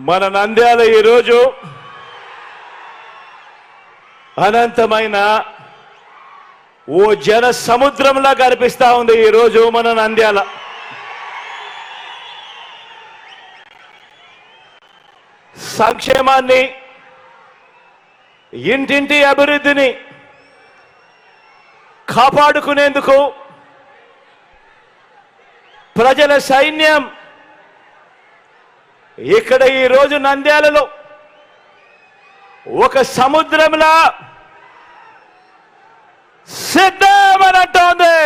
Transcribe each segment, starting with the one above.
మన నంద్యాల ఈరోజు అనంతమైన ఓ జన సముద్రంలా కనిపిస్తా ఉంది ఈరోజు మన నంద్యాల. సంక్షేమాన్ని ఇంటింటి అభివృద్ధిని కాపాడుకునేందుకు ప్రజల సైన్యం ఇక్కడ ఈ రోజు నంద్యాలలో ఒక సముద్రంలా సిద్ధమనంటోంది.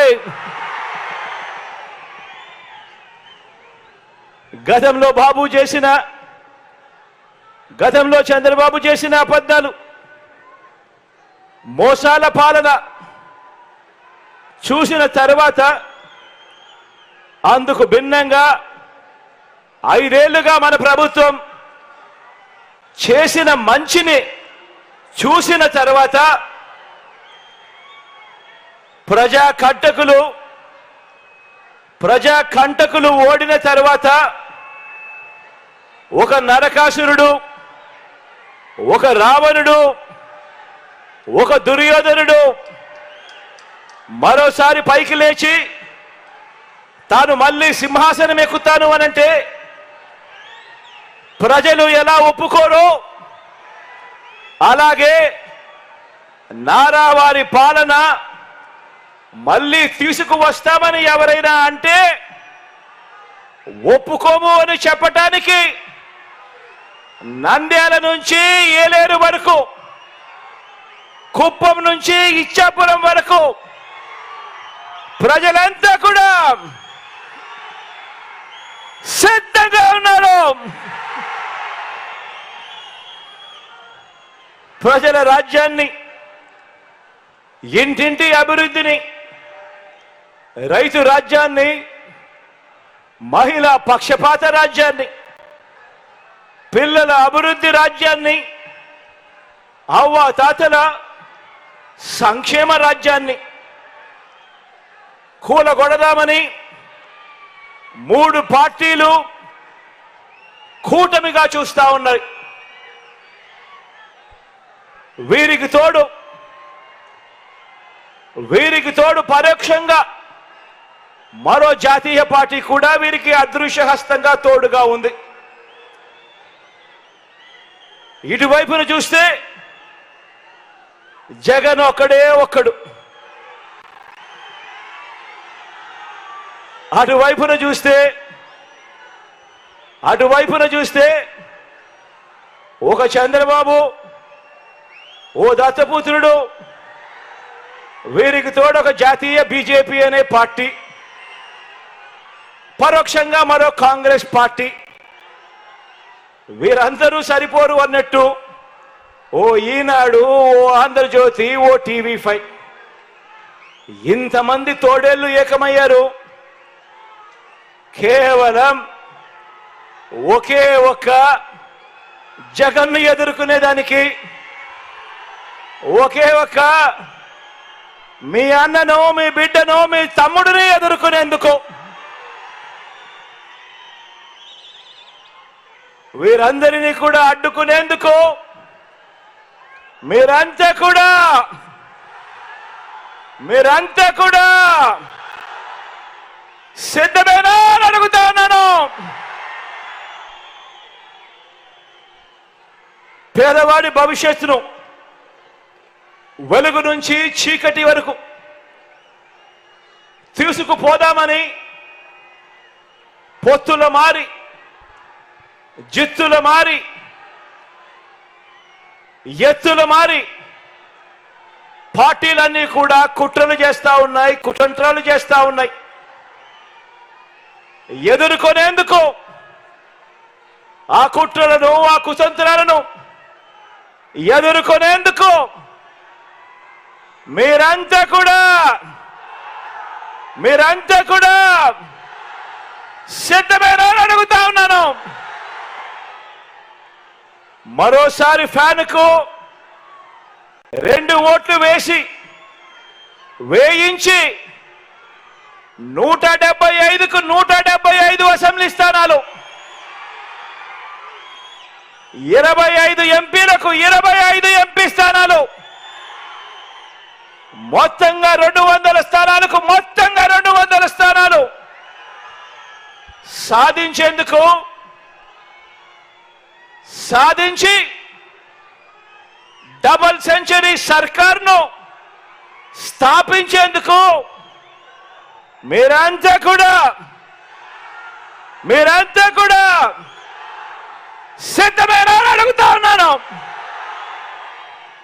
గతంలో బాబు చేసిన గతంలో చంద్రబాబు చేసిన అబద్ధాలు మోసాల పాలన చూసిన తర్వాత అందుకు భిన్నంగా ఐదేళ్ళుగా మన ప్రభుత్వం చేసిన మంచిని చూసిన తర్వాత ప్రజా కంటకులు ప్రజా కంటకులు ఓడిన తర్వాత ఒక నరకాసురుడు ఒక రావణుడు ఒక దుర్యోధనుడు మరోసారి పైకి లేచి తాను మళ్ళీ సింహాసనం ఎక్కుతాను అనంటే ప్రజలు ఎలా ఒప్పుకోరు అలాగే నారా వారి పాలన మళ్ళీ తీసుకువస్తామని ఎవరైనా అంటే ఒప్పుకోము అని చెప్పటానికి నంద్యాల నుంచి ఏలేరు వరకు కుప్పం నుంచి ఇచ్చాపురం వరకు ప్రజలంతా కూడా సిద్ధంగా ఉన్నారు. ప్రజల రాజ్యాన్ని ఇంటింటి అభివృద్ధిని రైతు రాజ్యాన్ని మహిళా పక్షపాత రాజ్యాన్ని పిల్లల అభివృద్ధి రాజ్యాన్ని అవ్వ తాతల సంక్షేమ రాజ్యాన్ని కూలగొడదామని మూడు పార్టీలు కూటమిగా చూస్తా ఉన్నాయి. వీరికి తోడు వీరికి తోడు పరోక్షంగా మరో జాతీయ పార్టీ కూడా వీరికి అదృశ్య హస్తంగా తోడుగా ఉంది. ఇటువైపున చూస్తే జగన్ ఒక్కడే ఒక్కడు. అటువైపున చూస్తే అటువైపున చూస్తే ఒక చంద్రబాబు ఓ దత్తపుత్రుడు వీరికి తోడు ఒక జాతీయ బీజేపీ అనే పార్టీ పరోక్షంగా మరో కాంగ్రెస్ పార్టీ. వీరందరూ సరిపోరు అన్నట్టు ఓ ఈనాడు ఓ ఆంధ్రజ్యోతి ఓ టీవీ ఫైవ్ ఇంతమంది తోడేళ్ళు ఏకమయ్యారు. కేవలం ఒకే ఒక్క జగన్ను ఎదుర్కొనేదానికి ఒకే ఒక్క మీ అన్నను మీ బిడ్డను మీ తమ్ముడిని ఎదుర్కొనేందుకు వీరందరినీ కూడా అడ్డుకునేందుకు మీరంతా కూడా మీరంతా కూడా సిద్ధమేనా అని అడుగుతా ఉన్నాను. పేదవాడి భవిష్యత్తును వెలుగు నుంచి చీకటి వరకు తీసుకుపోదామని పొత్తుల మారి జిత్తుల మారి ఎత్తుల మారి పార్టీలన్నీ కూడా కుట్రలు చేస్తా ఉన్నాయి కుతంత్రాలు చేస్తా ఉన్నాయి. ఎదుర్కొనేందుకు ఆ కుట్రలను ఆ కుతంత్రాలను ఎదుర్కొనేందుకు మీరంతా కూడా మీరంతా కూడా సిద్ధమైన అడుగుతా ఉన్నాను. మరోసారి ఫ్యాన్కు రెండు ఓట్లు వేసి వేయించి నూట డెబ్బై ఐదుకు నూట డెబ్బై ఐదు అసెంబ్లీ స్థానాలు. ఇరవై ఐదు ఎంపీలకు ఇరవై ఐదు ఎంపీ స్థానాలు. మొత్తంగా రెండు వందల స్థానాలకు మొత్తంగా రెండు వందల స్థానాలు సాధించేందుకు సాధించి డబల్ సెంచరీ సర్కార్ను స్థాపించేందుకు మీరంతా కూడా మీరంతా కూడా సిద్ధమైన అడుగుతా ఉన్నాను.